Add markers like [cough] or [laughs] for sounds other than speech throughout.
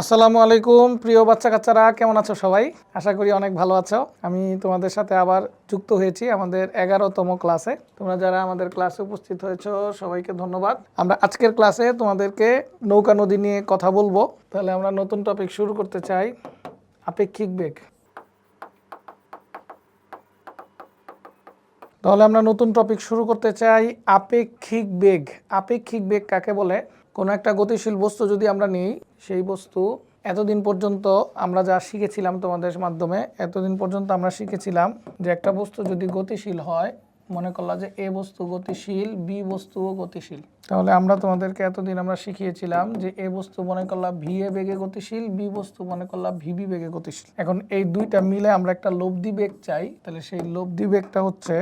আসসালামু আলাইকুম, প্রিয় বাচ্চা কাচ্চারা কেমন আছো সবাই? আশা করি অনেক ভালো আছো। আমি তোমাদের সাথে আবার যুক্ত হয়েছি আমাদের এগারোতম ক্লাসে। তোমরা যারা আমাদের ক্লাসে উপস্থিত হয়েছো, সবাইকে ধন্যবাদ। আমরা আজকের ক্লাসে তোমাদেরকে নৌকা নদী নিয়ে কথা বলব। তাহলে আমরা নতুন টপিক শুরু করতে চাই। আপেক্ষিক বেগ। তাহলে আমরা নতুন টপিক শুরু করতে চাই, আপেক্ষিক বেগ। আপেক্ষিক বেগ কাকে বলে? কোনো একটা গতিশীল বস্তু যদি আমরা নিই, সেই বস্তু এতদিন পর্যন্ত আমরা যা শিখেছিলাম তোমাদের মাধ্যমে, এতদিন পর্যন্ত আমরা শিখেছিলাম যে একটা বস্তু যদি গতিশীল হয়, মনে করলা যে এ বস্তু গতিশীল, বি বস্তুও গতিশীল। তাহলে আমরা তোমাদেরকে এতদিন আমরা শিখিয়েছিলাম যে এ বস্তু মনে করলাম ভি এ বেগে গতিশীল, বি বস্তু মনে করলাম ভিবি বেগে গতিশীল। এখন এই দুইটা মিলে আমরা একটা লব্ধি বেগ চাই, তাহলে সেই লব্ধি বেগটা হচ্ছে,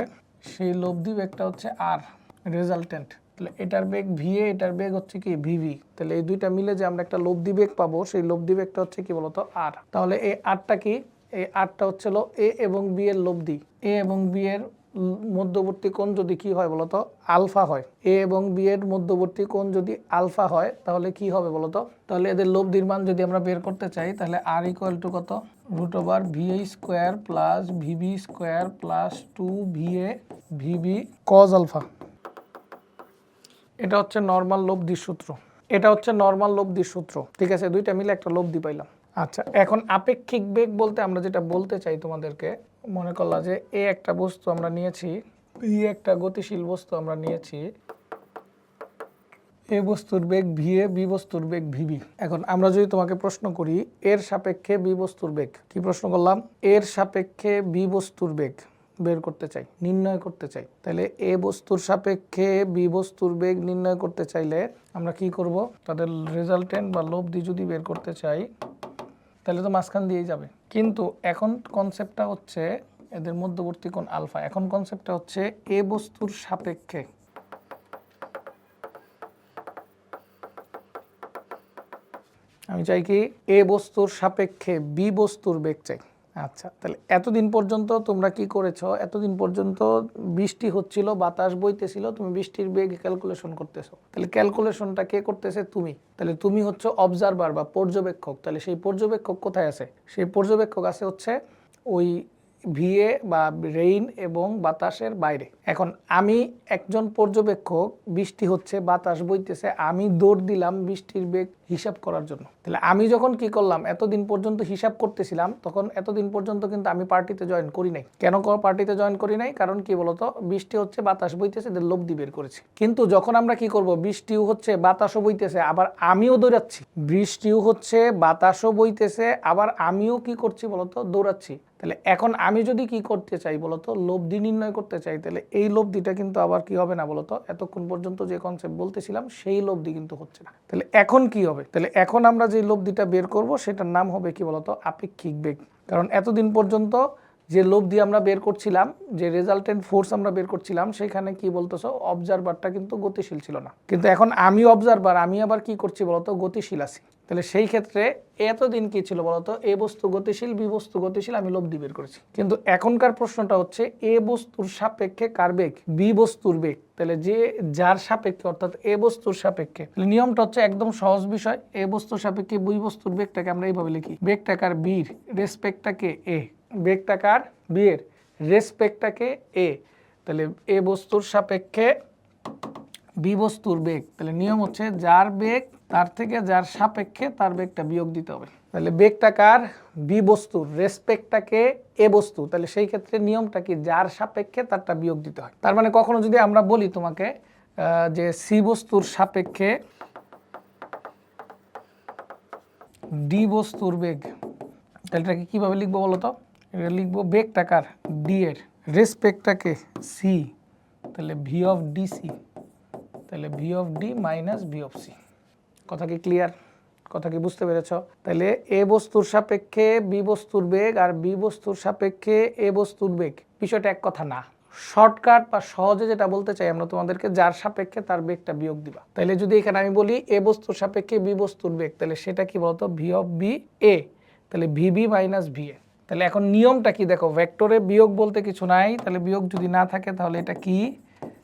সেই লব্ধি বেগটা হচ্ছে আর রেজাল্টেন্ট তাহলে এটার বেগ ভিএ এটার বেগ হচ্ছে কি ভিভি তাহলে এই দুইটা মিলে যে আমরা একটা লব্ধি বেগ পাবো, সেই লব্ধি বেগটা হচ্ছে কি বলতো আর তাহলে এই আরটা কি? এই আরটা হচ্ছে এ এবং বি এর লব্ধি। এ এবং বি এর মধ্যবর্তী কোণ যদি কি হয় বলতো? আলফা হয়। এ এবং বি এর মধ্যবর্তী কোণ যদি আলফা হয়, তাহলে কি হবে বলতো? তাহলে এদের লব্ধির মান যদি আমরা বের করতে চাই, তাহলে আর ইকুয়াল টু কত? Root over VA square plus VB square plus two V VA VB cos alpha. এটা হচ্ছে নর্মাল লব্ধির সূত্র। এটা হচ্ছে নর্মাল লব্ধির সূত্র। ঠিক আছে? দুইটা মিলে একটা লব্ধি পাইলাম। আচ্ছা এখন আপেক্ষিক বেগ বলতে আমরা যেটা বলতে চাই তোমাদেরকে, মনে করলা যে এ একটা বস্তু আমরা নিয়েছি বি একটা গতিশীল বস্তু আমরা নিয়েছি, এ বস্তুর বেগ ভি এ, বি বস্তুর বেগ ভিবি এখন আমরা যদি তোমাকে প্রশ্ন করি, এর সাপেক্ষে বি বস্তুর বেগ, কি প্রশ্ন করলাম? এর সাপেক্ষে বি বস্তুর বেগ। বের করতে চাই, নির্ণয় করতে চাই। তাহলে এ বস্তুর সাপেক্ষে বি বস্তুর বেগ নির্ণয় করতে চাইলে আমরা কি করব? তাদের রেজাল্টেন্ট বা লব্ধি যদি বের করতে চাই তাহলে তো মাঝখান দিয়েই যাবে। কিন্তু এখন কনসেপ্টটা হচ্ছে এদের মধ্যবর্তী কোণ আলফা। এখন কনসেপ্টটা হচ্ছে এ বস্তুর সাপেক্ষে। আমি চাই কি? এ বস্তুর সাপেক্ষে বি বস্তুর বেগ চাই। আচ্ছা তাহলে এতদিন পর্যন্ত তোমরা কি করেছ? এতদিন পর্যন্ত বৃষ্টি হচ্ছিল, বাতাস বইতেছিল, তুমি বৃষ্টির বেগ ক্যালকুলেশন করতেছো। তাহলে ক্যালকুলেশনটা কে করতেছে? তুমি। তাহলে তুমি হচ্ছে অবজারভার বা পর্যবেক্ষক। তাহলে সেই পর্যবেক্ষক কোথায় আছে? সেই পর্যবেক্ষক আছে হচ্ছে ওই ভিএ বা রেইন এবং বাতাসের বাইরে। এখন আমি একজন পর্যবেক্ষক, বৃষ্টি হচ্ছে, বাতাস বইতেছে, আমি দৌড় দিলাম, বৃষ্টির বেগ হিসাব করার জন্য। তাহলে আমি যখন কি করলাম, এতদিন পর্যন্ত হিসাব করতেছিলাম, তখন এতদিন পর্যন্ত কিন্তু আমি পার্টিতে জয়েন করি নাই। কেন পার্টিতে জয়েন করি নাই? কারণ কি বলতো? বৃষ্টি হচ্ছে, বাতাস বইতেছে, এদের লব্ধি বের করেছি। কিন্তু যখন আমরা কি করব? বৃষ্টিও হচ্ছে, বাতাসও বইতেছে, আবার আমিও দৌড়াচ্ছি। বৃষ্টিও হচ্ছে, বাতাসও বইতেছে, আবার আমিও কি করছি বলতো? দৌড়াচ্ছি। তাহলে এখন আমি যদি কি করতে চাই বলতো? লব্ধি নির্ণয় করতে চাই, তাহলে এই লব্ধিটা কিন্তু আবার কি হবে না বলতো? এতক্ষণ পর্যন্ত যে কনসেপ্ট বলতেছিলাম, সেই লব্ধি কিন্তু হচ্ছে না। তাহলে এখন কি হবে? তাহলে এখন আমরা যে লব্ধিটা বের করব, সেটার নাম হবে কি বলতো? আপেক্ষিক বেগ। কারণ এতদিন পর্যন্ত যে লব্ধি আমরা বের করছিলাম, যে রেজাল্টেন্ট ফোর্স আমরা বের করছিলাম, সেখানে কি বলতেছো অবজারভারটা কিন্তু গতিশীল ছিল না। কিন্তু এখন আমি অবজারভার আমি আবার কি করছি বলতো, গতিশীল আছি। তাহলে সেই ক্ষেত্রে এতদিন কি ছিল বলতো, এ বস্তু গতিশীল, বি বস্তু গতিশীল, আমি লব্ধি বের করেছি। কিন্তু এখনকার প্রশ্নটা হচ্ছে, এ বস্তুর সাপেক্ষে কার বেগ? বি বস্তুর বেগ। তাহলে যে, যার সাপেক্ষে, অর্থাৎ এ বস্তুর সাপেক্ষে। নিয়মটা হচ্ছে একদম সহজ বিষয়, এ বস্তুর সাপেক্ষে বি বস্তুর বেগটাকে আমরা এইভাবে লিখি। বেগটা কার? বির। রেসপেক্টটাকে এ। বেগটা কার বি রেসপেক্টটাকে এ। তাহলে এ বস্তুর সাপেক্ষে বি বস্তুর বেগ। তাহলে নিয়ম হচ্ছে যার বেগ, তার থেকে যার সাপেক্ষে তার বেগটা বিয়োগ দিতে হবে। তাহলে বেগটা কার বি বস্তুর রেসপেক্টটাকে এ বস্তু। তাহলে সেই ক্ষেত্রে নিয়মটা কি? যার সাপেক্ষে তারটা বিয়োগ দিতে হয়। তার মানে কখনো যদি আমরা বলি তোমাকে যে সি বস্তুর সাপেক্ষে ডি বস্তুর বেগ, তাহলে এটাকে কীভাবে লিখব বলো তো? এটা লিখব বেগটা কার? ডি এর। রেসপেক্টটাকে সি তাহলে ভি অফ ডি সি তাহলে V of D minus V of C কথা কি ক্লিয়ার কথা কি বুঝতে পেরেছ? তাহলে এ বস্তুর সাপেক্ষে বি বস্তুর বেগ আর বি বস্তুর সাপেক্ষে এ বস্তুর বেগ। বিষয়টা এক কথা না। শর্টকাট বা সহজে যেটা বলতে চাই আমরা তোমাদেরকে, যার সাপেক্ষে তার বেগটা বিয়োগ দিবা। তাহলে যদি এখানে আমি বলি এ বস্তুর সাপেক্ষে বি বস্তুর বেগ, তাহলে সেটা কি বলতো? ভি অফ বি এ তাহলে ভিবি মাইনাস ভি এ তাহলে এখন নিয়মটা কি? দেখো ভেক্টরে বিয়োগ বলতে কিছু নাই। তাহলে বিয়োগ যদি না থাকে, তাহলে এটা কি?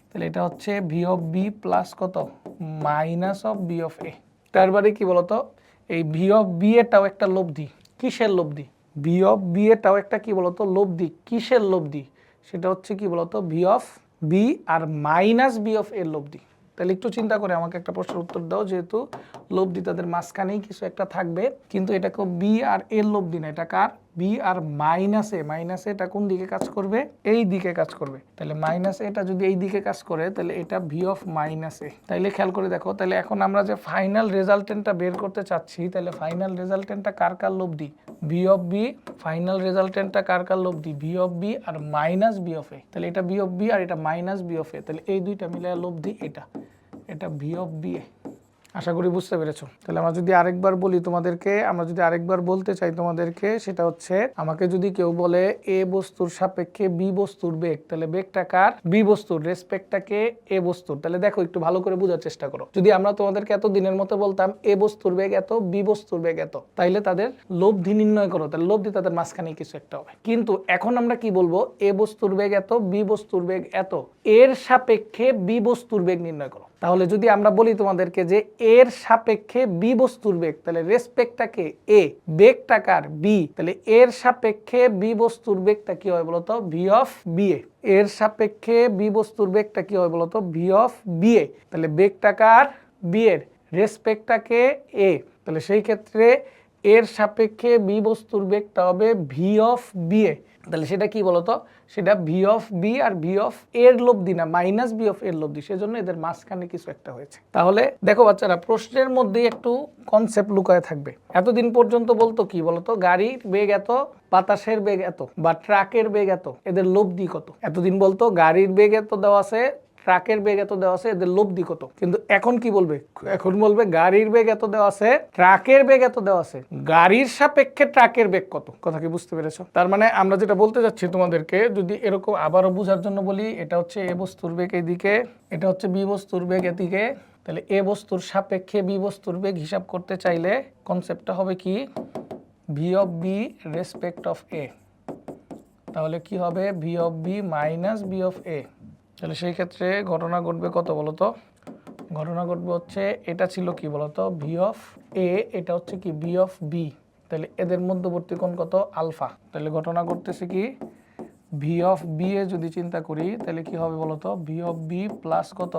তাহলে এটা হচ্ছে ভি অফ বি প্লাস কত? Minus of B of A তার বারে কি বলতো? এই ভি অফ বি এটাও একটা লব্ধি। কিসের লব্ধি? ভি অফ বি এটাও একটা কি বলতো? লব্ধি। কিসের লব্ধি? সেটা হচ্ছে কি বলতো? ভি অফ বি আর মাইনাস বি অফ এর লব্ধি। তাহলে একটু চিন্তা করে আমাকে একটা প্রশ্নের উত্তর দাও, যেহেতু লব্ধি তাদের মাঝখানেই কিছু একটা থাকবে। কিন্তু এটা কেউ বি আর এর লব্ধি না। এটা কার? বি আর মাইনাসে মাইনাসে এটা কোন দিকে কাজ করবে? এই দিকে কাজ করবে। তাহলে মাইনাসে এটা যদি এই দিকে কাজ করে, তাহলে এটা ভি অফ মাইনাসে তাইলে খেয়াল করে দেখো, তাহলে এখন আমরা যে ফাইনাল রেজাল্টেন্টটা বের করতে চাচ্ছি, তাহলে ফাইনাল রেজাল্টেন্টটা কার কার লব্ধি ভি অফ বি ফাইনাল রেজাল্টেন্টটা কার কার লব্ধি ভি অফ বি আর মাইনাস বি অফ এ তাহলে এটা বি অফ বি আর এটা মাইনাস বি অফ এ তাহলে এই দুইটা মিলে লব্ধি এটা। এটা ভি অফ বি এ আশা করি বুঝতে পেরেছ। তাহলে আমরা যদি আরেকবার বলি তোমাদেরকে, আমরা যদি আরেকবার বলতে চাই তোমাদেরকে, সেটা হচ্ছে আমাকে যদি কেউ বলে এ বস্তুর সাপেক্ষে বি বস্তুর বেগ, তাহলে বেগটা কার? বি বস্তুর রেসপেক্টটাকে এ বস্তুর। তাহলে দেখো, একটু ভালো করে বোঝার চেষ্টা করো। যদি আমরা তোমাদেরকে এত দিনের মতো বলতাম, এ বস্তুর বেগ এত, বি বস্তুর বেগ এত, তাইলে তাদের লব্ধি নির্ণয় করো। তাহলে লব্ধি তাদের মাঝখানে কিছু একটা হবে। কিন্তু এখন আমরা কি বলব? এ বস্তুর বেগ এত, বি বস্তুর বেগ এত, এর সাপেক্ষে বি বস্তুর বেগ নির্ণয় করো। তাহলে যদি আমরা বলি তোমাদেরকে যে এর সাপেক্ষে বি বস্তুর বেগ, তাহলে রেসপেক্টটাকে এ বেগটা কার? বি তাহলে এর সাপেক্ষে বি বস্তুর বেগটা কি হয় বলতো? ভি অফ বি এ এর সাপেক্ষে বি বস্তুর বেগটা কি হয় বলতো? ভি অফ বি এ তাহলে বেগটা কার? বি এর। রেসপেক্টটাকে এ তাহলে সেই ক্ষেত্রে এর সাপেক্ষে বি বস্তুর বেগটা হবে ভি অফ বি এ তাহলে সেটা কি বলতো? সেটা ভি অফ বি আর ভি অফ এর লব্ধি না মাইনাস বি অফ এর লব্ধি। সেজন্য এদের মাঝখানে কিছু একটা হয়েছে। তাহলে দেখো বাচ্চারা, প্রশ্নের মধ্যেই একটু কনসেপ্ট লুকায় থাকবে। এতদিন পর্যন্ত বলতো কি বলতো? গাড়ির বেগ এত, বাতাসের বেগ এত, বা ট্রাকের বেগ এত, এদের লব্ধি কত? এতদিন বলতো গাড়ির বেগ এত দেওয়া আছে ট্রাকের বেগ এত দেওয়া আছে, এদের লব্ধি কত? কিন্তু এখন কি বলবে? এখন বলবে গাড়ির বেগ এত দেওয়া আছে, ট্রাকের বেগ এত দেওয়া আছে। গাড়ির সাপেক্ষে ট্রাকের বেগ কত? কথা কি বুঝতে পেরেছ? তার মানে আমরা যেটা বলতে যাচ্ছি তোমাদেরকে, যদি এরকম আবারও বোঝার জন্য বলি, এটা হচ্ছে এ বস্তুর বেগ এদিকে, এটা হচ্ছে বি বস্তুর বেগ এদিকে। তাহলে এ বস্তুর সাপেক্ষে বি বস্তুর বেগ হিসাব করতে চাইলে কনসেপ্টটা হবে কি? V of B respect of A তাহলে কি হবে? V of B minus B of A তাহলে সেই ক্ষেত্রে ঘটনা ঘটবে কত বলতো? ঘটনা ঘটবে হচ্ছে এটা ছিল কি বলতো? ভি অফ এ এটা হচ্ছে কি বি অফ বি তাহলে এদের মধ্যবর্তী কোণ কত? আলফা। তাহলে ঘটনা ঘটতেছে কি? ভি অফ বি এ যদি চিন্তা করি, তাহলে কি হবে বলতো? ভি অফ বি প্লাস কত?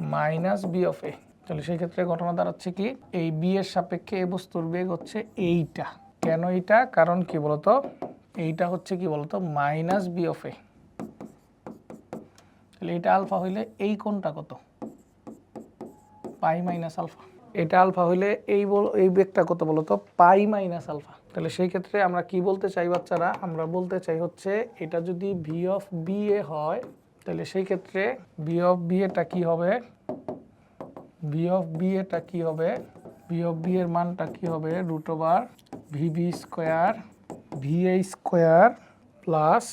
মাইনাস বি অফ এ তাহলে সেই ক্ষেত্রে ঘটনা দাঁড়াচ্ছে কি? এই বি এর সাপেক্ষে এ বস্তুর বেগ হচ্ছে এইটা। কেন এইটা? কারণ কি বলতো? এইটা হচ্ছে কি বলতো? মাইনাস বি অফ এ তাহলে এটা আলফা হইলে এই কোনটা কত? Pi minus alpha. এটা আলফা হইলে এই বল এই বেগটা কত বলতো? Pi minus alpha. তাহলে সেই ক্ষেত্রে আমরা কি বলতে চাই বাচ্চারা? আমরা বলতে চাই হচ্ছে এটা যদি ভি অফ বি এ হয়, তাহলে সেই ক্ষেত্রে ভি অফ বি এটা কি হবে? ভি অফ বি এটা কি হবে? ভি অফ বি এর মানটা কি হবে? Root over V B square V A square plus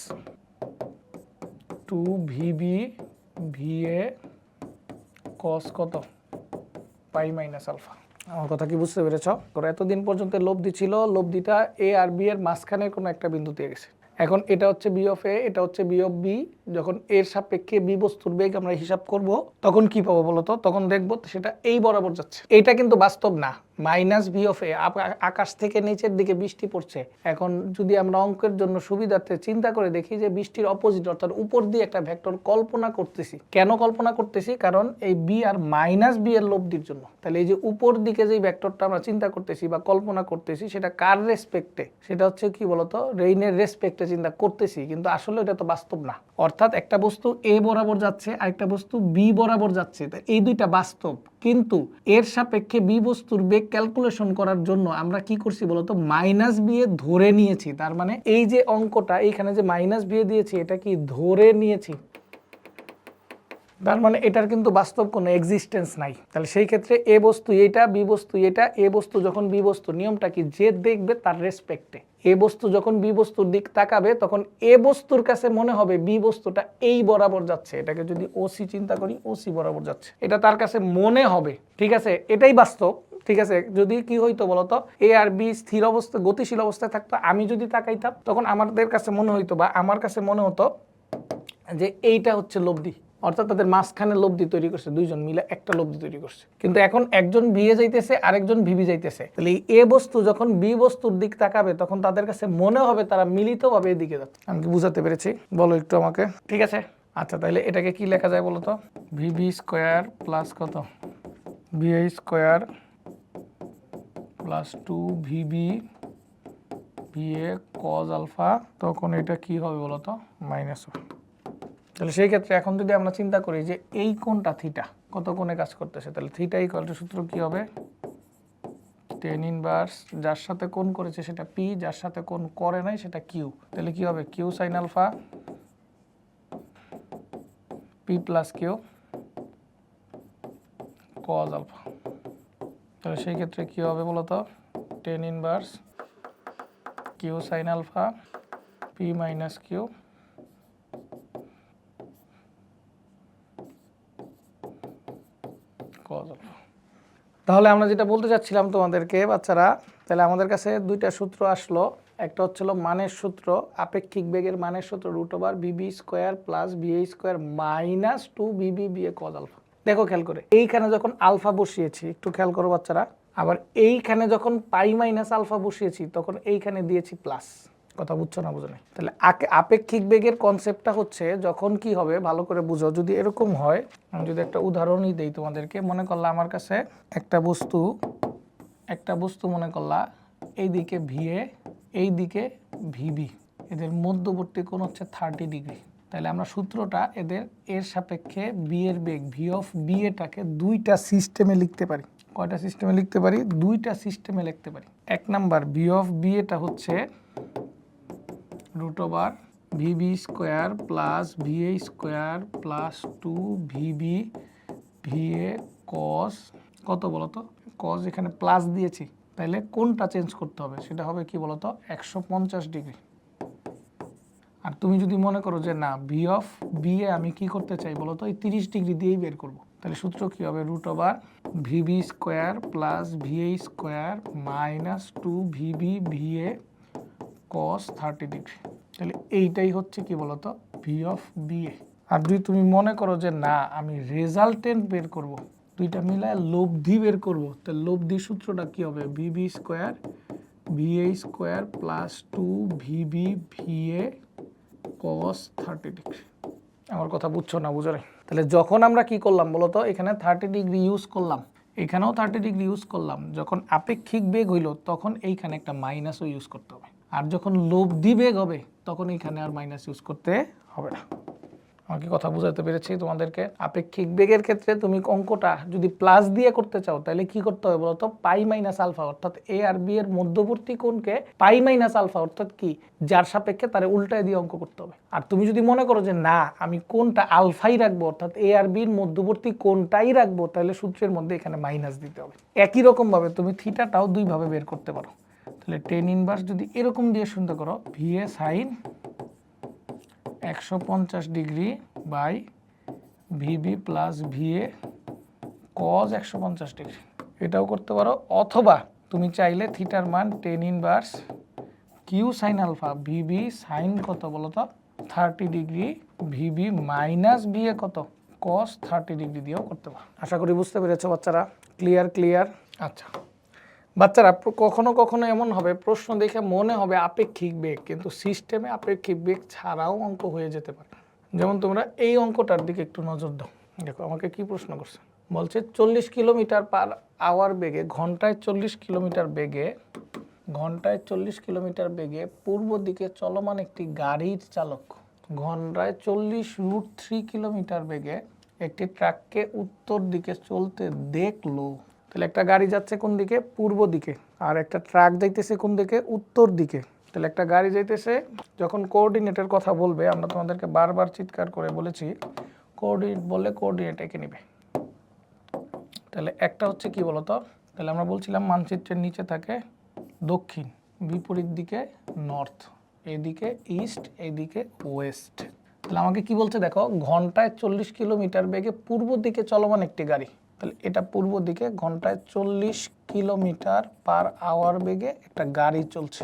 two VB VA cos কত? Pi minus alpha. আমার কথা কি বুঝতে পেরেছ? তোর এতদিন পর্যন্ত লব্ধি ছিল, লব্ধিটা এ আর বি এর মাঝখানে কোনো একটা বিন্দু দিয়ে গেছে। এখন এটা হচ্ছে বি অফ এ এটা হচ্ছে বি অফ বি যখন এর সাপেক্ষে বি বস্তুর বেগ আমরা হিসাব করব, তখন কি পাবো বলতো? তখন দেখব সেটা এই বরাবর যাচ্ছে। এইটা কিন্তু বাস্তব না। মাইনাস ভি অফ এ আকাশ থেকে নিচের দিকে বৃষ্টি পড়ছে। এখন যদি আমরা অঙ্কের জন্য সুবিধার্থে চিন্তা করে দেখি যে বৃষ্টির অপোজিট অর্থাৎ উপর দিয়ে একটা ভেক্টর কল্পনা করতেছি। কেন কল্পনা করতেছি? কারণ এই বি আর মাইনাস বি এর লব্ধির জন্য। তাহলে এই যে উপর দিকে যে ভেক্টরটা আমরা চিন্তা করতেছি বা কল্পনা করতেছি, সেটা কার রেসপেক্টে সেটা হচ্ছে কি বলতো? রেইনের রেসপেক্টে চিন্তা করতেছি, কিন্তু আসলে এটা তো বাস্তব না। অর্থাৎ একটা বস্তু এ বরাবর যাচ্ছে, আরেকটা বস্তু বি বরাবর যাচ্ছে। এই দুইটা বাস্তব। কিন্তু এর সাপেক্ষে বি বস্তুর বেগ ক্যালকুলেশন করার জন্য আমরা কি করছি বলতো? মাইনাস বিয়ে ধরে নিয়েছি। তার মানে এই যে অঙ্কটা, এইখানে যে মাইনাস বিয়ে দিয়েছি, এটা কি ধরে নিয়েছি? তার মানে এটার কিন্তু বাস্তব কোনো এক্সিস্টেন্স নাই। তাহলে সেই ক্ষেত্রে এ বস্তু এটা, বি বস্তু এটা, এ বস্তু যখন বি বস্তু, নিয়মটা কি? যে দেখবে তার রেসপেক্টে এ বস্তু যখন বি বস্তুর দিক তাকাবে, তখন এ বস্তুর কাছে মনে হবে বি বস্তুটা এই বরাবর যাচ্ছে। এটাকে যদি ওসি চিন্তা করি ওসি বরাবর যাচ্ছে। এটা তার কাছে মনে হবে, ঠিক আছে? এটাই বাস্তব, ঠিক আছে? যদি কি হইতো বলতো, এ আর বি স্থির অবস্থা, গতিশীল অবস্থায় থাকতো, আমি যদি তাকাইতাম, তখন আমাদের কাছে মনে হইতো বা আমার কাছে মনে হতো যে এইটা হচ্ছে লব্ধি। অর্থাৎ তাদের মাঝখানে লব্ধি তৈরি করছে দুইজন মিলে একটা লব্ধি তৈরি করছে। কিন্তু এখন একজন বিয়ে যাইতেছে আরেকজন ভিবি যাইতেছে। তাহলে এই এ বস্তু যখন বি বস্তুর দিক তাকাবে তখন তাদের কাছে মনে হবে তারা মিলিতভাবে এদিকে যাচ্ছে। আমি কি বুঝাতে পেরেছি? বলো একটু আমাকে। ঠিক আছে। আচ্ছা তাহলে এটাকে কি লেখা যায় বলো তো? ভিবি স্কোয়ার প্লাস কত? VI square plus two VB VA cos alpha তখন এটা কি হবে বলো তো? মাইনাস তাহলে সেই ক্ষেত্রে এখন যদি আমরা চিন্তা করি যে এই কোনটা থিটা কত কোণে কাজ করতেছে? তাহলে থিটা ইকুয়াল টু সূত্র কি হবে? টেন ইনভার্স যার সাথে কোন করেছে সেটা পি যার সাথে কোন করে নাই সেটা কিউ তাহলে কি হবে? Q sine alpha P plus Q cos alpha তাহলে সেই ক্ষেত্রে কি হবে বলতো? Tan inverse Q sine alpha P minus Q তাহলে আমরা যেটা বলতে চাচ্ছিলাম তোমাদেরকে, বাচ্চারা, তাহলে আমাদের কাছে দুইটা সূত্র আসলো। একটা হচ্ছিল মানের সূত্র, আপেক্ষিক বেগের মানের সূত্র root over BB square plus BA square minus two BB BA cos alpha দেখো খেয়াল করে, এইখানে যখন আলফা বসিয়েছি, একটু খেয়াল করো বাচ্চারা, আবার এইখানে যখন পাই মাইনাস আলফা বসিয়েছি, তখন এইখানে দিয়েছি প্লাস কথা বুঝছ না বুঝো নাই? তাহলে আপেক্ষিক বেগের কনসেপ্টটা হচ্ছে যখন কি হবে, ভালো করে বুঝো। যদি এরকম হয়, আমি যদি একটা উদাহরণই দেই তোমাদেরকে, মনে করলা আমার কাছে একটা বস্তু একটা বস্তু মনে করলা এইদিকে ভিএ এই দিকে ভিবি এদের মধ্যবর্তী কোণ হচ্ছে থার্টি ডিগ্রি তাহলে আমরা সূত্রটা এদের এর সাপেক্ষে বি এর বেগ ভি অফ বি এটাকে দুইটা সিস্টেমে লিখতে পারি। কয়টা সিস্টেমে লিখতে পারি? দুইটা সিস্টেমে লিখতে পারি। এক নাম্বার বি অফ বি এটা হচ্ছে root over VB square plus VA square plus two VB VA cos কত বলতো? কস এখানে প্লাস দিয়েছি। তাহলে কোনটা চেঞ্জ করতে হবে? সেটা হবে কি বলতো? একশো পঞ্চাশ ডিগ্রি। আর তুমি যদি মনে করো যে না বি অফ বি এ আমি কি করতে চাই বলো তো এই তিরিশ ডিগ্রি দিয়েই বের করব। তাহলে সূত্র কি হবে? Root over VB square plus VA square minus two VB VA cos thirty degree তাহলে এইটাই হচ্ছে কি বলতো? ভি অফ বিএ আর যদি তুমি মনে করো যে না, আমি রেজাল্টেন্ট বের করব, দুইটা মিলায় লব্ধি বের করব, তাহলে লব্ধি সূত্রটা কি হবে? VB square VA square plus two VB VA cos thirty degree আমার কথা বুঝছ না, বুঝো? তাহলে যখন আমরা কি করলাম বলতো? এখানে থার্টি ডিগ্রি ইউজ করলাম। এখানেও থার্টি ডিগ্রি ইউজ করলাম। যখন আপেক্ষিক বেগ হইল, তখন এইখানে একটা মাইনাসও ইউজ করতে হবে। আর যখন লব্ধি বেগ হবে তখন এইখানে আর মাইনাস ইউজ করতে হবে না। আমাকে কথা বুঝাতে পেরেছি তোমাদেরকে। আপেক্ষিক বেগের ক্ষেত্রে তুমি অঙ্কটা যদি প্লাস দিয়ে করতে চাও, তাহলে কি করতে হবে বলতো? পাই মাইনাস আলফা অর্থাৎ এ আর বি এর মধ্যবর্তী কোণকে পাই মাইনাস আলফা অর্থাৎ কি? যার সাপেক্ষে তারে উল্টায় দিয়ে অঙ্ক করতে হবে। আর তুমি যদি মনে করো যে না, আমি কোনটা আলফাই রাখব, অর্থাৎ এ আর বির মধ্যবর্তী কোনটাই রাখব, তাহলে সূত্রের মধ্যে এখানে মাইনাস দিতে হবে। একই রকম ভাবে তুমি থিটাটাও দুইভাবে বের করতে পারো। তাহলে টেন ইনভার্স যদি এরকম দিয়ে শুনতে করো ভিএ সাইন একশো পঞ্চাশ degree by VB plus VA cos একশো পঞ্চাশ ডিগ্রি এটাও করতে পারো। অথবা তুমি চাইলে থিটার মান tan inverse Q sine alpha VB sine কত বলো তো? Thirty degree VB minus VA কত? কস থার্টি ডিগ্রি দিয়েও করতে পারো। আশা করি বুঝতে পেরেছ বাচ্চারা। ক্লিয়ার ক্লিয়ার আচ্ছা। বাচ্চারা কখনো কখনো এমন হবে, প্রশ্ন দেখে মনে হবে আপেক্ষিক বেগ, কিন্তু সিস্টেমে আপেক্ষিক বেগ ছাড়াও অঙ্ক হয়ে যেতে পারে। যেমন তোমরা এই অঙ্কটার দিকে একটু নজর দাও। দেখো, আমাকে কি প্রশ্ন করছে? বলছে চল্লিশ কিলোমিটার পার আওয়ার বেগে, ঘন্টায় চল্লিশ কিলোমিটার বেগে, ঘন্টায় চল্লিশ কিলোমিটার বেগে পূর্ব দিকে চলমান একটি গাড়ির চালক, ঘন্টায় চল্লিশ রুট থ্রি কিলোমিটার বেগে একটি ট্রাককে উত্তর দিকে চলতে দেখল। তাহলে একটা গাড়ি যাচ্ছে কোন দিকে? পূর্ব দিকে। আর একটা ট্রাক যাইতেছে কোন দিকে? উত্তর দিকে। তাহলে একটা গাড়ি যাইতেছে, যখন কোঅর্ডিনেটের কথা বলবে, আমরা তোমাদেরকে বারবার চিৎকার করে বলেছি কোঅর্ডিনেট বললে কোঅর্ডিনেট এঁকে নিবে। তাহলে একটা হচ্ছে কি বলতো? তাহলে আমরা বলছিলাম মানচিত্রের নিচে থাকে দক্ষিণ, বিপরীত দিকে নর্থ এদিকে ইস্ট এদিকে ওয়েস্ট তাহলে আমাকে কি বলছে দেখো? ঘন্টায় চল্লিশ কিলোমিটার বেগে পূর্ব দিকে চলমান একটি গাড়ি। তাহলে এটা পূর্ব দিকে ঘন্টায় চল্লিশ কিলোমিটার পার আওয়ার বেগে একটা গাড়ি চলছে।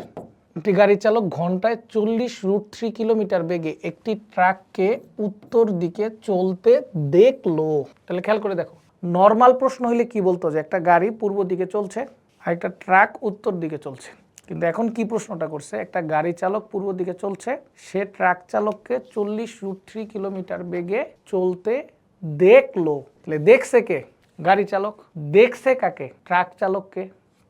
একটি গাড়ি চালক ঘন্টায় চল্লিশ রুট থ্রি কিলোমিটার বেগে একটি ট্রাককে উত্তর দিকে চলতে দেখল। তাহলে খেয়াল করে দেখো নর্মাল প্রশ্ন হইলে কি বলতো যে একটা গাড়ি পূর্ব দিকে চলছে আর একটা ট্রাক উত্তর দিকে চলছে। কিন্তু এখন কি প্রশ্নটা করছে, একটা গাড়ি চালক পূর্ব দিকে চলছে, সে ট্রাক চালককে চল্লিশ রুট থ্রি কিলোমিটার বেগে চলতে দেখল। তাহলে দেখছে কে? গাড়ি চালক দেখছে কাকে? ট্রাক চালককে।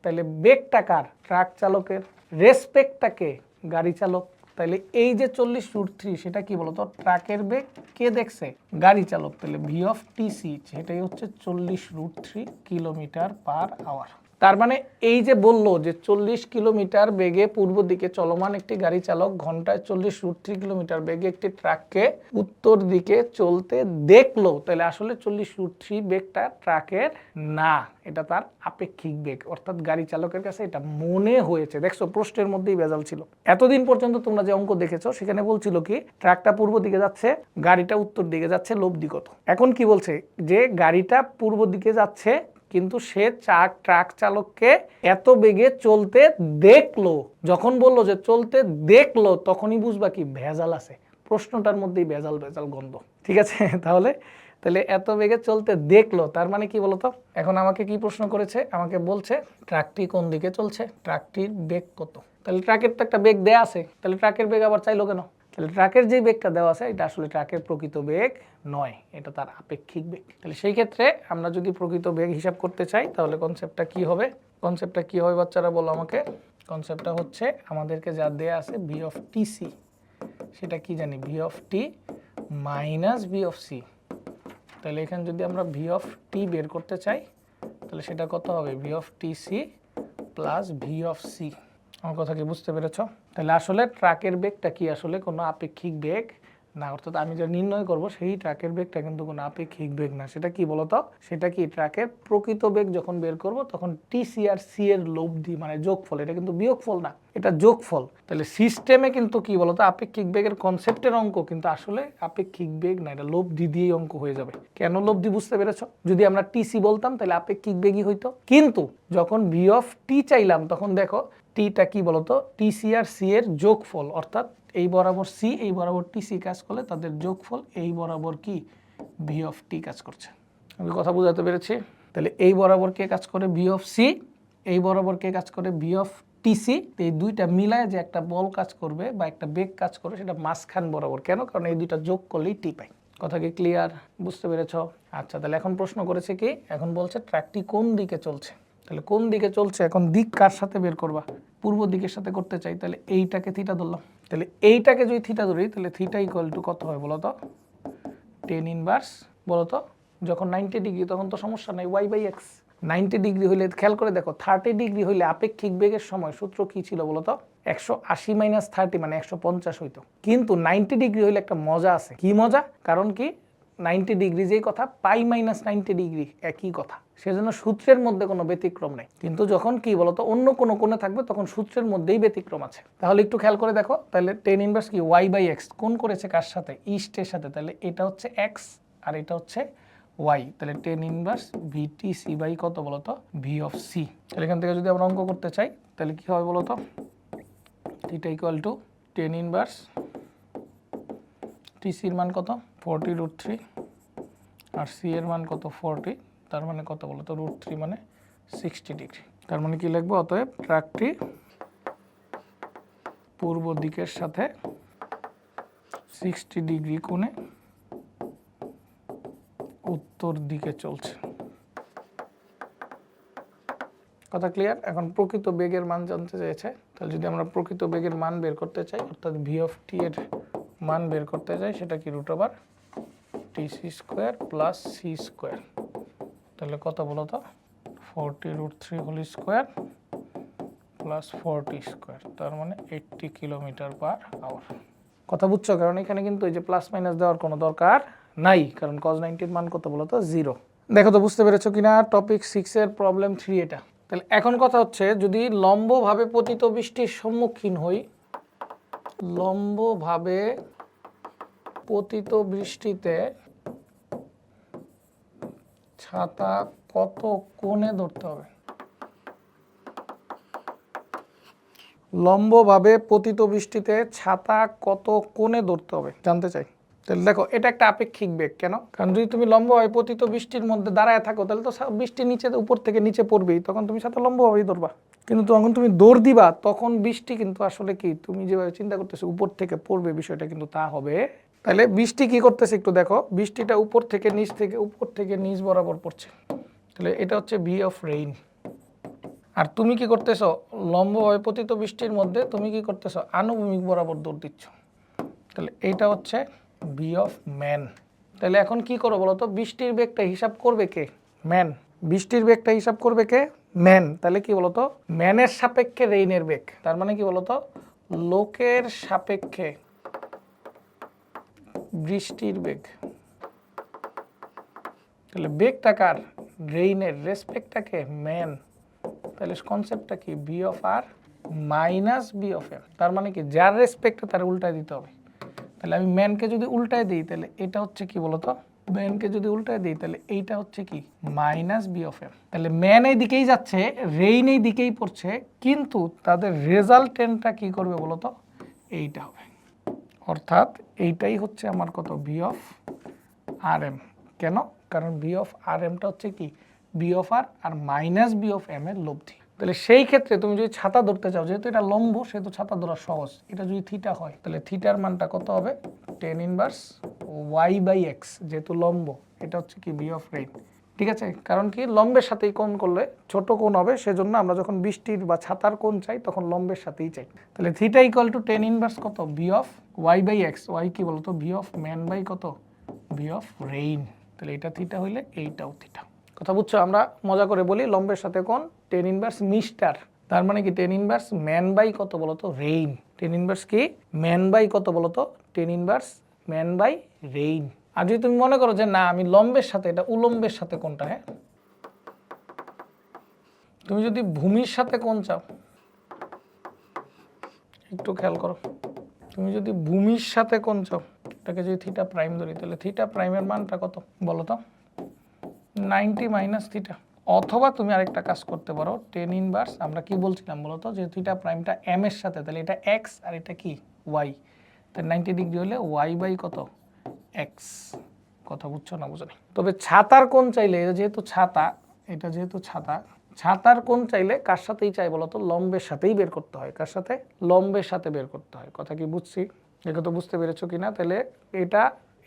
তাহলে বেগটা কার? ট্রাক চালকের রেসপেক্টটা কে? গাড়ি চালক। তাহলে এই যে চল্লিশ রুট থ্রি সেটা কি বলতো? ট্রাকের বেগ কে দেখছে? গাড়ি চালক। তাহলে ভি অফ টিসি সেটাই হচ্ছে চল্লিশ root three kilometre per hour তার মানে এই যে বলল যে চল্লিশ কিলোমিটার বেগে পূর্ব দিকে চলমান একটি গাড়ি চালক ঘন্টায় চল্লিশ রুট থ্রি কিলোমিটার বেগে একটি ট্রাককে উত্তর দিকে চলতে দেখল, তাহলে আসলে চল্লিশ রুট থ্রি বেগটা ট্রাকের না, এটা তার আপেক্ষিক বেগ। অর্থাৎ গাড়ি চালকের কাছে এটা মনে হয়েছে। দেখছ, প্রশ্নের মধ্যেই ভেজাল ছিল। এতদিন পর্যন্ত তোমরা যে অঙ্ক দেখেছ, সেখানে বলছিল কি, ট্রাকটা পূর্ব দিকে যাচ্ছে, গাড়িটা উত্তর দিকে যাচ্ছে লব্ধি কত এখন কি বলছে, যে গাড়িটা পূর্ব দিকে যাচ্ছে কিন্তু সে চাক ট্রাক চালককে এত বেগে চলতে দেখল, যখন বলল যে চলতে দেখল, তখনই বুঝবা কি ভেজাল আছে। প্রশ্নটার মধ্যেই ভেজাল ভেজাল গন্ধ। ঠিক আছে? [laughs] তাহলে তাহলে এত বেগে চলতে দেখল, তার মানে কি বলতো? এখন আমাকে কি প্রশ্ন করেছে? আমাকে বলছে, ট্রাকটি কোন দিকে চলছে? ট্রাকটির বেগ কত? তাহলে ট্রাকের তো একটা বেগ দেয়া আছে। তাহলে ট্রাকের বেগ আবার চাইলো কেন? তাহলে ট্রাকের যে বেগটা দেওয়া আছে, এটা আসলে ট্রাকের প্রকৃত বেগ নয়, এটা তার আপেক্ষিক বেগ। তাহলে সেই ক্ষেত্রে আমরা যদি প্রকৃত বেগ হিসাব করতে চাই, তাহলে কনসেপ্টটা কি হবে? কনসেপ্টটা কি হবে বাচ্চারা, বলো আমাকে? কনসেপ্টটা হচ্ছে আমাদেরকে যা দেয়া আছে ভি অফ টিসি সেটা কি জানি? V of T minus V of C তাহলে এখানে যদি আমরা ভি অফ টি বের করতে চাই, তাহলে সেটা কত হবে? V of T C plus V of C আমার কথা কি বুঝতে পেরেছ? তাহলে আসলে ট্রাকের বেগটা কি আসলে কোনো আপেক্ষিক বেগ না, অর্থাৎ আমি যা নির্ণয় করব সেই ট্রাকের বেগটা কিন্তু কোনো আপেক্ষিক বেগ না। সেটা কি বলতো? সেটা কি ট্রাকের প্রকৃত বেগ যখন বের করব তখন টিসি আর সি এর লব্ধি মানে যোগফল। এটা কিন্তু বিয়োগফল না, এটা যোগফল। তাহলে সিস্টেমে কিন্তু কি বলতো? আপেক্ষিক বেগের কনসেপ্টের অঙ্ক কিন্তু আসলে আপেক্ষিক বেগ না, এটা লব্ধি দিয়েই অঙ্ক হয়ে যাবে। কেন লব্ধি বুঝতে পেরেছ? যদি আমরা টিসি বলতাম তাহলে আপেক্ষিক বেগই হইতো। কিন্তু যখন ভি অফ টি চাইলাম, তখন দেখো টিটা কি বলতো? টিসি আর সি এর যোগফল, অর্থাৎ এই বরাবর সি, এই বরাবর টি সি কাজ করলে তাদের যোগফল এই বরাবর কি? ভি অফ টি কাজ করছে। আমি কথা বোঝাতে পেরেছি? তাহলে এই বরাবর কে কাজ করে? ভি অফ সি, এই বরাবর কে কাজ করে? ভি অফ টিসি এই দুইটা মিলায় যে একটা বল কাজ করবে বা একটা বেগ কাজ করবে, সেটা মাঝখান বরাবর। কেন? কারণ এই দুইটা যোগ করলেই টি পাই কথা কি ক্লিয়ার? বুঝতে পেরেছ? আচ্ছা তাহলে এখন প্রশ্ন করেছে কি? এখন বলছে ট্র্যাকটি কোন দিকে চলছে? তাহলে কোন দিকে চলছে? এখন দিক কার সাথে বের করবা? পূর্ব দিকের সাথে করতে চাই, তাহলে এইটাকে থিটা ধরলাম। তাহলে এইটাকে যদি থিটা ধরি, তাহলে থিটা ইকুয়াল টু কত হয় বলো তো টেন ইনভার্স বলো তো যখন নাইনটি ডিগ্রি তখন তো সমস্যা নাই Y by X ninety degree হইলে, খেয়াল করে দেখো থার্টি ডিগ্রি হইলে আপেক্ষিক বেগের সময় সূত্র কি ছিল বলো তো একশো আশি মাইনাস থার্টি মানে একশো পঞ্চাশ হইতো। কিন্তু নাইনটি ডিগ্রি হইলে একটা মজা আছে। কি মজা? কারণ কি? নাইনটি ডিগ্রি যেই কথা, পাই মাইনাস নাইনটি ডিগ্রি একই কথা। সেজন্য সূত্রের মধ্যে কোনো ব্যতিক্রম নেই। কিন্তু যখন কি বলতো, অন্য কোনো কোণে থাকবে, তখন সূত্রের মধ্যেই ব্যতিক্রম আছে। তাহলে একটু খেয়াল করে দেখো, তাহলে টেন ইনভার্স কি? ওয়াই বাই এক্স কোন করেছে কার সাথে? ইস্টের সাথে। তাহলে এটা হচ্ছে এক্স আর এটা হচ্ছে ওয়াই তাহলে tan inverse VT C by কত বলতো? ভি অফ সি তাহলে এখান থেকে যদি আমরা অঙ্ক করতে চাই, তাহলে কি হবে বলতো? Theta equal to tan inverse টিসির মান কত? ফোরটি রুট থ্রি আর সি এর মান কত ফোরটি তার মানে কত বলো তো? রুট থ্রি মানে সিক্সটি ডিগ্রি তার মানে কি লিখব? অতএব ট্রাকটি পূর্ব দিকের সাথে সিক্সটি ডিগ্রি কোণে উত্তর দিকে চলছে। কথা ক্লিয়ার এখন প্রকৃত বেগের মান জানতে চেয়েছে তাহলে যদি আমরা প্রকৃত বেগের মান বের করতে চাই, অর্থাৎ ভি অফ টি এর মান বের করতে চাই সেটা কি root over T C square plus C square তাহলে কত বলো তো? Forty root three whole square plus forty square তার মানে এইটটি কিলোমিটার পার আওয়ার কথা বুঝছ? কারণ এখানে কিন্তু এই যে প্লাস মাইনাস দেওয়ার কোনো দরকার নাই, কারণ কজ নাইনটির মান কত বলো তো? জিরো দেখো তো, বুঝতে পেরেছ কিনা? টপিক সিক্সের প্রবলেম থ্রি এটা। তাহলে এখন কথা হচ্ছে, যদি লম্বভাবে পতিত বৃষ্টির সম্মুখীন হই লম্বভাবে পতিত বৃষ্টিতে ছাতা কত কোণে ধরতে হবে? লম্বভাবে পতিত বৃষ্টিতে ছাতা কত কোণে ধরতে হবে? জানতে চাই। তাহলে দেখো, এটা একটা আপেক্ষিক বেগ, কেন? কারণ যদি তুমি লম্বভাবে পতিত বৃষ্টির মধ্যে দাঁড়ায় থাকো, তাহলে তো বৃষ্টি নিচে উপর থেকে নিচে পড়বেই, তখন তুমি ছাতা লম্বভাবেই ধরবা। কিন্তু তখন তুমি দৌড় দিবা, তখন বৃষ্টি কিন্তু আসলে কি, তুমি যেভাবে চিন্তা করতেছো উপর থেকে পড়বে বিষয়টা কিন্তু তা হবে। তাহলে বৃষ্টি কি করতেছে একটু দেখো, বৃষ্টিটা উপর থেকে নিচ থেকে, উপর থেকে নিচ বরাবর পড়ছে। তাহলে এটা হচ্ছে বি অফ রেইন আর তুমি কি করতেছো, লম্বভাবে পতিত বৃষ্টির মধ্যে তুমি কি করতেছো, আনুভূমিক বরাবর দৌড় দিচ্ছ। তাহলে এইটা হচ্ছে বি অফ ম্যান তাহলে এখন কি করো বলো তো, বৃষ্টির বেগটা হিসাব করবে কে? ম্যান বৃষ্টির বেগটা হিসাব করবে কে? ম্যান, তাহলে কি বলতো? ম্যানের সাপেক্ষে রেইনের বেগ। তার মানে কি বলতো? লোকের সাপেক্ষে বৃষ্টির বেগ। তাহলে বেগটা কার? রেইনের। রেসপেক্টটাকে ম্যান। তাহলে কনসেপ্টটা কি? B of R minus B of M তার মানে কি? যার রেসপেক্টে তার উল্টায় দিতে হবে। তাহলে আমি ম্যানকে যদি উল্টায় দিই, তাহলে এটা হচ্ছে কি বলতো? ম্যানকে যদি উল্টায় দিই, তাহলে এইটা হচ্ছে কি? মাইনাস বি অফ এম তাহলে ম্যান এই দিকেই যাচ্ছে রেইন এই দিকেই পড়ছে, কিন্তু তাদের রেজাল্টেন্টটা কি করবে বলতো? এইটা হবে। অর্থাৎ এইটাই হচ্ছে আমার কত? বি অফ আর এম কেন? কারণ বি অফ আর এমটা হচ্ছে কি? বি অফ আর আর মাইনাস বি অফ এম এর লব্ধি। তাহলে সেই ক্ষেত্রে তুমি যদি ছাতা ধরতে চাও, যেহেতু এটা লম্ব, সেহেতু ছাতা ধরা সহজ। এটা যদি থিটা হয়, তাহলে থিটার মানটা কত হবে? Tan inverse Y by X যেহেতু লম্ব, এটা হচ্ছে কি বি অফ রেইন ঠিক আছে? কারণ কি? লম্বের সাথেই কোণ করলে ছোট কোণ হবে, সেজন্য আমরা যখন বৃষ্টির বা ছাতার কোণ চাই, তখন লম্বের সাথেই চাই। তাহলে theta equal to tan inverse কত? B of Y by X Y কি বলতো? বি অফ ম্যান বাই কত? বি অফ রেইন তাহলে এটা থিটা হইলে এইটাও থিটা কথা বুঝছ? আমরা মজা করে বলি, লম্বের সাথে কোন টেন ইনভার্স মিস্টার, তার মানে কি টেন ইনভার্স ম্যান বাই কত বলতো? রেইন। টেন ইনভার্স কি? ম্যান বাই কত বলতো? Tan inverse man by rain. আর যদি তুমি মনে করো যে না, আমি লম্বের সাথে, এটা উলম্বের সাথে কোনটা হ্যাঁ? তুমি যদি ভূমির সাথে কোন চাও, একটু খেয়াল করো। তুমি যদি ভূমির সাথে কোন চাও, এটাকে যদি থিটা প্রাইম ধরি, তাহলে থিটা প্রাইমের মানটা কত বলো তো নাইনটি মাইনাস থিটা অথবা তুমি আরেকটা কাজ করতে পারো টেন ইনভার্স আমরা কি বলছিলাম বলো তো যে থিটা প্রাইমটা এম এর সাথে, তাহলে এটা এক্স আর এটা কি? ওয়াই তাহলে নাইনটি ডিগ্রি হলে ওয়াই বাই কত? এক্স কথা বুঝছ না বুঝো না। তবে ছাতার কোন চাইলে, এটা যেহেতু ছাতা, এটা যেহেতু ছাতা, ছাতার কোন চাইলে কার সাথেই চাই বলো তো লম্বের সাথেই বের করতে হয়। কার সাথে? লম্বের সাথে বের করতে হয়। কথা কি বুঝছি? এটা তো বুঝতে পেরেছ কিনা? তাহলে এটা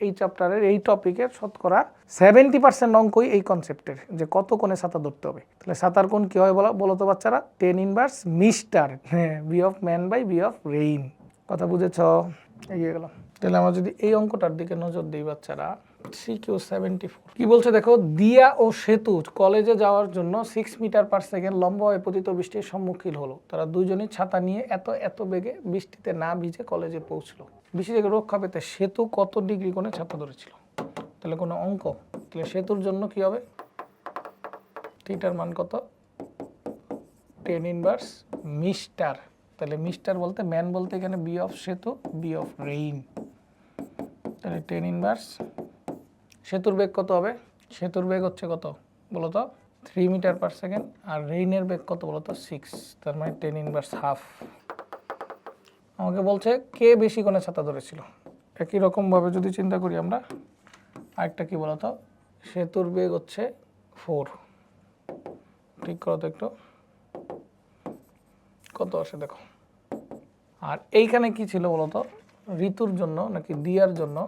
এই চ্যাপ্টারের এই টপিকের শতকরা সেভেন্টি পার্সেন্ট অঙ্কই এই কনসেপ্টের যে কত কোণে সাঁতার ধরতে হবে। তাহলে সাঁতার কোণ কী হয় বলো বলো তো বাচ্চারা? Tan inverse mister V of man by V of rain কথা বুঝেছ? এগিয়ে গেলাম তাহলে আমরা যদি এই অঙ্কটার দিকে নজর দিই বাচ্চারা সি কিউ সেভেন্টি ফোর কি বলছে দেখো? দিয়া ও সেতু কলেজে যাওয়ার জন্য সিক্স মিটার পার সেকেন্ড লম্বা হয়ে পতিত বৃষ্টির সম্মুখীন হলো। তারা দুজনই ছাতা নিয়ে এত এত বেগে বৃষ্টিতে না ভিজে কলেজে পৌঁছলো। বৃষ্টি থেকে রক্ষা পেতে সেতু কত ডিগ্রি কোণে ছাতা ধরেছিল? তাহলে কোনো অঙ্ক? তাহলে সেতুর জন্য কি হবে? থিটার মান কত? Tan inverse mister. তাহলে মিস্টার বলতে ম্যান বলতে এখানে বি অফ সেতু বি অফ রেইন তাহলে টেন ইনভার্স সেতুর বেগ কত হবে? সেতুর বেগ হচ্ছে কত? বলো তো থ্রি মিটার পার সেকেন্ড আর রেইনের বেগ কত বলো তো সিক্স তার মানে টেন ইনভার্স হাফ আমাকে বলছে, কে বেশি কোণে ছাতা ধরেছিল? একই রকমভাবে যদি চিন্তা করি আমরা, আরেকটা কি বলতো? সেতুর বেগ হচ্ছে ফোর ঠিক করো তো একটু। কত আসে দেখো। আর এইখানে কি ছিল বলতো? ঋতুর জন্য নাকি দিয়ার জন্য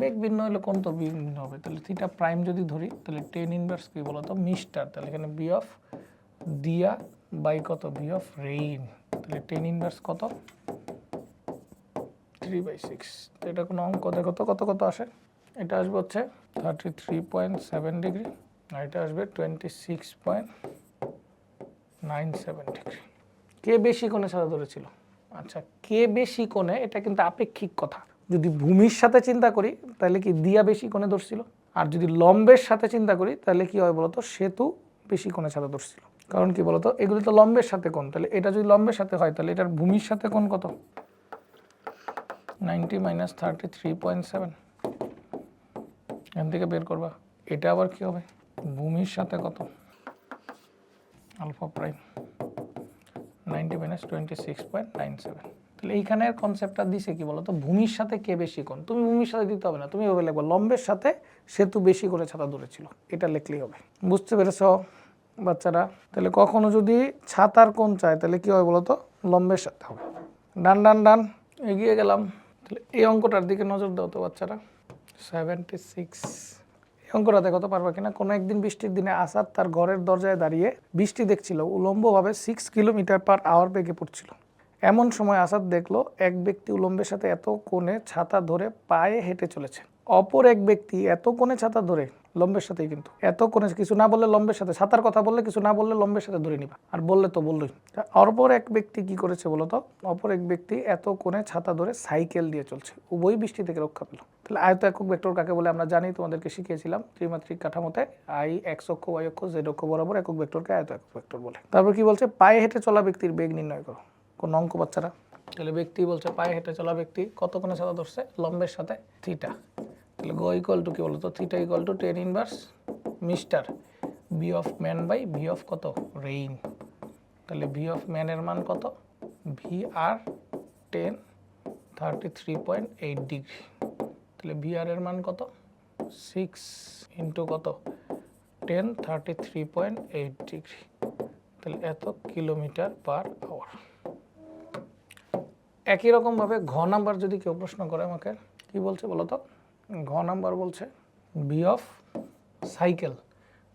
বেগ ভিন্ন হলে কোন তো ভিন্ন হবে। তাহলে থিটা প্রাইম যদি ধরি, তাহলে টেন ইনভার্স কি বলতো? মিস্টার তাহলে এখানে বি অফ দিয়া বাই কত? বি অফ রেইন তাহলে টেন ইনভার্স কত? থ্রি বাই সিক্স এটা কোনো অঙ্ক? দেখো তো কত কত আসে? এটা আসবে হচ্ছে thirty three point seven degree আর এটা আসবে twenty six point nine seven degree কে বেশি কোণে ছাতা ধরেছিল? আচ্ছা কে বেশি কোণে এটা কিন্তু আপেক্ষিক কথা। যদি ভূমির সাথে চিন্তা করি, তাহলে কি দিয়া বেশি কোণে ধরছিল? আর যদি লম্বের সাথে চিন্তা করি, তাহলে কি হয় বলতো? সেতু বেশি কোণে ছাতা ধরছিল। কারণ কি বলতো? এগুলি তো লম্বের সাথে কোণ। তাহলে এটা যদি লম্বের সাথে হয়, তাহলে এটার ভূমির সাথে কোণ কত? Ninety minus thirty three point seven. এখান থেকে বের করবা। এটা আবার কি হবে? ভূমির সাথে কত? Alpha prime. Ninety minus twenty six point nine seven. তাহলে এইখানের কনসেপ্টটা দিছে কি বলতো? ভূমির সাথে কে বেশি কোন তুমি ভূমির সাথে দিতে হবে না। তুমি এভাবে লিখবে। লম্বের সাথে সেতু বেশি করে ছাতা ধরেছিল। এটা লিখলেই হবে। বুঝতে পেরেছ? বাচ্চারা, তাহলে কখনো যদি ছাতার কোন চায়, তাহলে কি হয় বলতো? লম্বের সাথে হবে। ডান ডান ডান, এগিয়ে গেলাম। তাহলে এই অঙ্কটার দিকে নজর দাও তো বাচ্চারা। সেভেন্টি সিক্স এই অঙ্কটা দেখো তো পারবা কিনা? কোনো একদিন বৃষ্টির দিনে আসাদ তার ঘরের দরজায় দাঁড়িয়ে বৃষ্টি দেখছিল, উলম্বভাবে সিক্স কিলোমিটার পার আওয়ার বেগে পড়ছিল। এমন সময় আসাদ দেখল, এক ব্যক্তি উলম্বের সাথে এত কোণে ছাতা ধরে পায়ে হেঁটে চলেছে। অপর এক ব্যক্তি এত কোণে ছাতা ধরে লম্বের সাথেই কিন্তু। এত কোণে কিছু না বললে লম্বের সাথে ছাতার কথা বললে কিছু না বললে লম্বের সাথে ধরে নিবা। আর বললে তো বললোই। অপর এক ব্যক্তি কি করেছে বলো তো? অপর এক ব্যক্তি এত কোণে ছাতা ধরে সাইকেল দিয়ে চলছে। উভয় বৃষ্টি থেকে রক্ষা পেল। তাহলে আয়ত একক ভেক্টর কাকে বলে আমরা জানি, তোমাদেরকে শিখিয়েছিলাম। ত্রিমাত্রিক কাঠামোতে আই এক্স অক্ষ, ওয়াই অক্ষ, জেড অক্ষ বরাবর একক ভেক্টরকে আয়ত একক ভেক্টর বলে। তারপর কি বলছে? পায়ে হেঁটে চলা ব্যক্তির বেগ নির্ণয় করো। কোন অঙ্ক বাচ্চারা? তাহলে ব্যক্তি বলছে পায়ে হেঁটে চলা ব্যক্তি কত কোণে ছাতা ধরছে? লম্বের সাথে থিটা তাহলে গো ইকুয়াল টু কি বলতো? Theta equal to tan inverse mister V of man by V of কত? রেইন তাহলে ভি অফ ম্যানের মান কত? V R tan thirty three point eight degree তাহলে ভি আর এর মান কত? সিক্স ইন্টু কত? Tan thirty three point eight degree তাহলে এত কিলোমিটার পার আওয়ার একই রকমভাবে ঘ নাম্বার যদি কেউ প্রশ্ন করে আমাকে, কি বলছে বলো তো ঘ নাম্বার বলছে বি অফ সাইকেল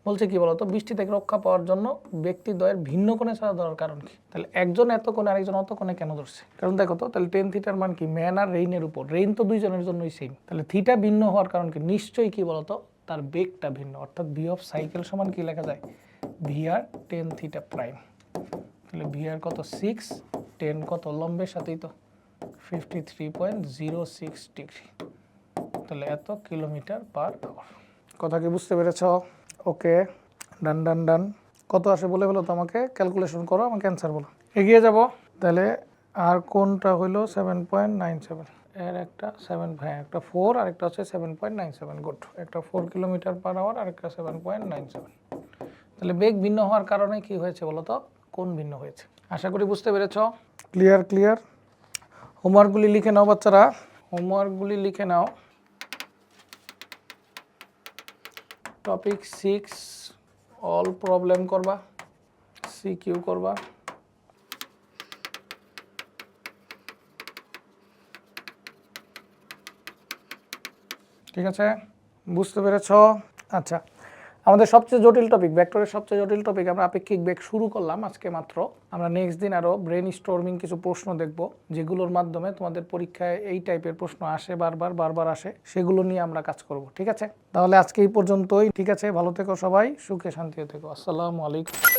বলছে কি বলতো বৃষ্টি থেকে রক্ষা পাওয়ার জন্য ব্যক্তি দ্বয়ের ভিন্ন কোণে ছাড়া ধরার কারণ কি? তাহলে একজন এত কোণে, আরেকজন অত কোণে কেন ধরছে? কারণ দেখো তো, তাহলে টেন থিটার মান কি? ম্যান আর রেইনের উপর। রেইন তো দুইজনের জন্যই সেম তাহলে থিটা ভিন্ন হওয়ার কারণ কি? নিশ্চয়ই কি বলতো, তার বেগটা ভিন্ন। অর্থাৎ বি অফ সাইকেল সমান কি লেখা যায়? V R tan theta prime তাহলে ভি আর কত? সিক্স টেন কত? লম্বের সাথেই তো fifty three point zero six degree তাহলে এত কিলোমিটার পার আওয়ার কথা কি বুঝতে পেরেছ? ওকে ডান ডান ডান। কত আসে বলে বলো তো আমাকে? ক্যালকুলেশন করো আমাকে অ্যান্সার বলো। এগিয়ে যাব। তাহলে আর কোনটা হইল সেভেন পয়েন্ট নাইন সেভেন এর একটা সেভেন হ্যাঁ একটা ফোর আর একটা হচ্ছে seven point nine seven good একটা ফোর কিলোমিটার পার আওয়ার আর একটা সেভেন পয়েন্ট নাইন সেভেন তাহলে বেগ ভিন্ন হওয়ার কারণে কি হয়েছে বলো তো? কোন ভিন্ন হয়েছে? আশা করি বুঝতে পেরেছ। ক্লিয়ার ক্লিয়ার হোমওয়ার্কগুলি লিখে নাও বাচ্চারা। হোমওয়ার্কগুলি লিখে নাও। টপিক সিক্স অল প্রবলেম করবা সি কিউ করবা ঠিক আছে? বুঝতে পেরেছ? আচ্ছা। আমাদের সবচেয়ে জটিল টপিক ভেক্টরের সবচেয়ে জটিল টপিক আমরা আপেক্ষিক বেগ শুরু করলাম আজকে মাত্র। আমরা নেক্সট দিন আরও ব্রেন স্টর্মিং কিছু প্রশ্ন দেখব, যেগুলোর মাধ্যমে তোমাদের পরীক্ষায় এই টাইপের প্রশ্ন আসে, বারবার বারবার আসে, সেগুলো নিয়ে আমরা কাজ করব, ঠিক আছে? তাহলে আজকে এই পর্যন্তই, ঠিক আছে? ভালো থেকো সবাই, সুখে শান্তিতে থেকো। আসসালামু আলাইকুম।